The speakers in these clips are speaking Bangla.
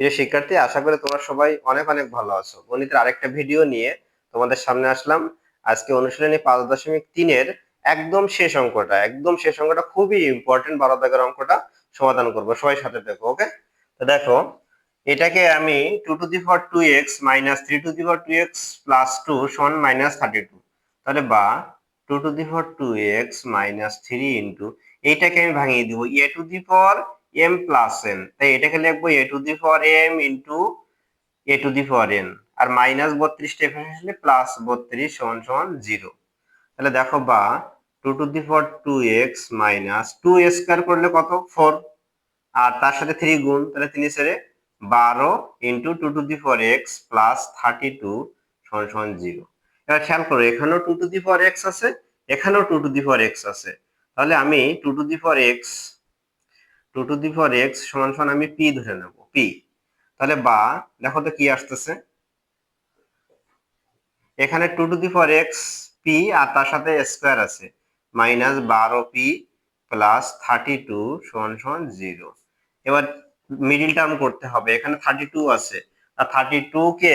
প্রিয় শিক্ষার্থী, আশা করি তোমরা সবাই অনেক অনেক ভালো আছো। গণিতের আরেকটা ভিডিও নিয়ে তোমাদের সামনে আসলাম। আজকে অনুশীলনী পাঁচ দশমিক তিনের একদম শেষ অঙ্কটা, একদম শেষ অঙ্কটা, খুবই ইম্পর্টেন্ট বারো দাগের অঙ্কটা সমাধান করব। সবাই সাথে দেখো ওকে তো দেখো, এটাকে আমি two to the power two x minus three two the power two x plus two সমান মাইনাস থার্টি টু তাহলে বা two to the power two x minus three into এইটাকে আমি ভাঙিয়ে দিব। A to the power m plus n তাই এটাকে লিখব a to the power m into a to the power n R minus বত্রিশটা এখানে প্লাস বত্রিশ সমান সমান জিরো তাহলে দেখো বা two to the power two x minus two square করলে কত? ফোর আর তার সাথে থ্রি গুণ, তাহলে তিন সেরে বারো into two to the power x plus thirty two সমান সমান জিরো এবার খেয়াল করো, এখানেও two to the power x আছে, এখানেও two to the power x আছে। তাহলে আমি two to the power x two to the power x সমান সমান আমি পি ধরে নেব পি তাহলে বা, দেখো তো কি আসতেছে। এখানে two to the power x p আর তার সাথে স্কোয়ার আছে। মাইনাস বারো পি প্লাস থার্টি টু সমান সমান জিরো এবার মিডিল টার্ম করতে হবে, এখানে থার্টি টু আছে। আর থার্টি টু কে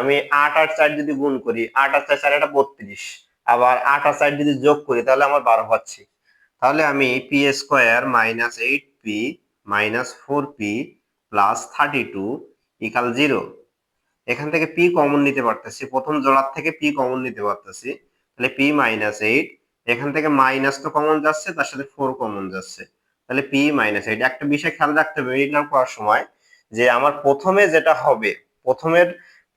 আমি আট আর চার যদি গুণ করি, আট আর চার চার, এটা বত্রিশ। আবার আট আর চার যদি যোগ করি, তাহলে আমার বারো হচ্ছে। তাহলে আমি p square minus eight p minus four p plus thirty two equal zero এখান থেকে পি কমন নিতে পারতেছি, প্রথম জোড়ার থেকে পি কমন নিতে পারতেছি। তাহলে পি মাইনাস এইট এখান থেকে মাইনাস তো কমন যাচ্ছে, তার সাথে ফোর কমন যাচ্ছে। তাহলে পি মাইনাস এইট একটা বিষয় খেয়াল রাখতে হবে এক্সাম করার সময়, যে আমার প্রথমে যেটা হবে, প্রথমের,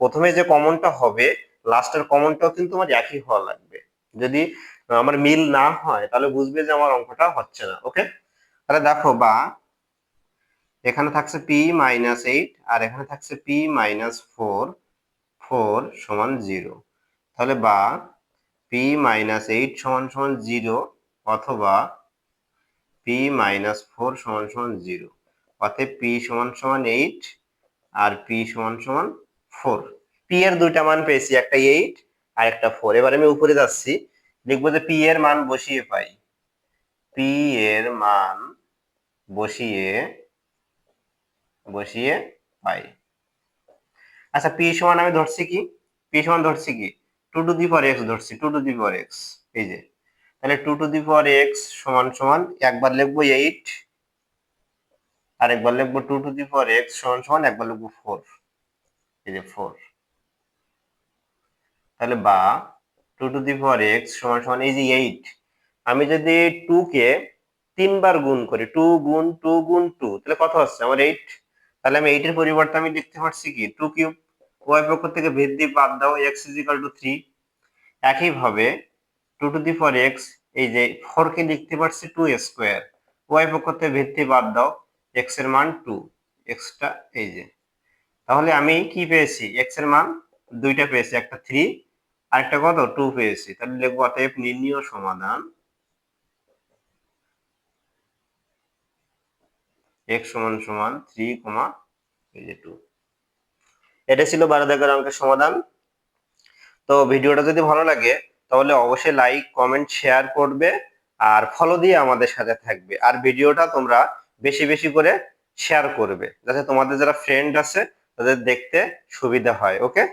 প্রথমে যে কমনটা হবে লাস্টের কমনটাও কিন্তু আমার একই হওয়া লাগবে। যদি আমার মিল না হয়, তাহলে বুঝবে যে আমার অঙ্কটা হচ্ছে না ওকে তাহলে দেখো, বা, এখানে থাকছে পি মাইনাস এইট আর এখানে থাকছে পি মাইনাস ফোর ফোর সমান জিরো তাহলে বা পি মাইনাস এইট সমান সমান জিরো অথবা পি মাইনাস ফোর সমান সমান জিরো অতএব পি সমান সমান এইট আর পি সমান সমান ফোর পি এর দুইটা মান পেয়েছি, একটা এইট আর একটা ফোর এবার আমি উপরে যাচ্ছি লিখব যে পি এর মান বসিয়ে পাই। পি এর মান বসিয়ে বসিয়ে পাই। আচ্ছা পি সমান আমি ধরছি কি? পি সমান ধরছি কি? Two to the power x ধরছি, two to the power x. এই যে, তাহলে two to the power x সমান সমান, একবার লিখব এইট আর একবার লিখব two to the power x সমান সমান, একবার লিখব ফোর। এই যে, ফোর। তাহলে বা two to the power x সমান সমান এই যে এইট আমি যদি টু কে তিনবার গুণ করি টু গুণ টু গুণ টু তাহলে কত হচ্ছে আমার এইট তাহলে আমি এইটের পরিবর্তে আমি লিখতে পারছি কি? টু কিউব ওয়াই পক্ষ থেকে বৃদ্ধি বাদ দাও x is equal to three একইভাবে two to the power x এই যে ফোর কে লিখতে পারছি টু স্কোয়ার ওয়াই পক্ষ থেকে ভিত্তি বাদ দাও এক্সের মান টু এক্সটা এই যে। তাহলে আমি কি পেয়েছি? এক্সের মান দুইটা পেয়েছি, একটা থ্রি আর একটা কত টু পেয়েছি। তাহলে লিখব, অতএব নির্ণীয় সমাধান এক্স সমান সমান থ্রি কমা এই যে টু এটা ছিল বারো দাগের অঙ্কের সমাধান। তো ভিডিওটা যদি ভালো লাগে, তাহলে অবশ্যই লাইক কমেন্ট শেয়ার করবে আর ফলো দিয়ে আমাদের সাথে থাকবে। আর ভিডিওটা তোমরা বেশি বেশি করে শেয়ার করবে, যাতে তোমাদের যারা ফ্রেন্ড আছে, তাদের দেখতে সুবিধা হয় ওকে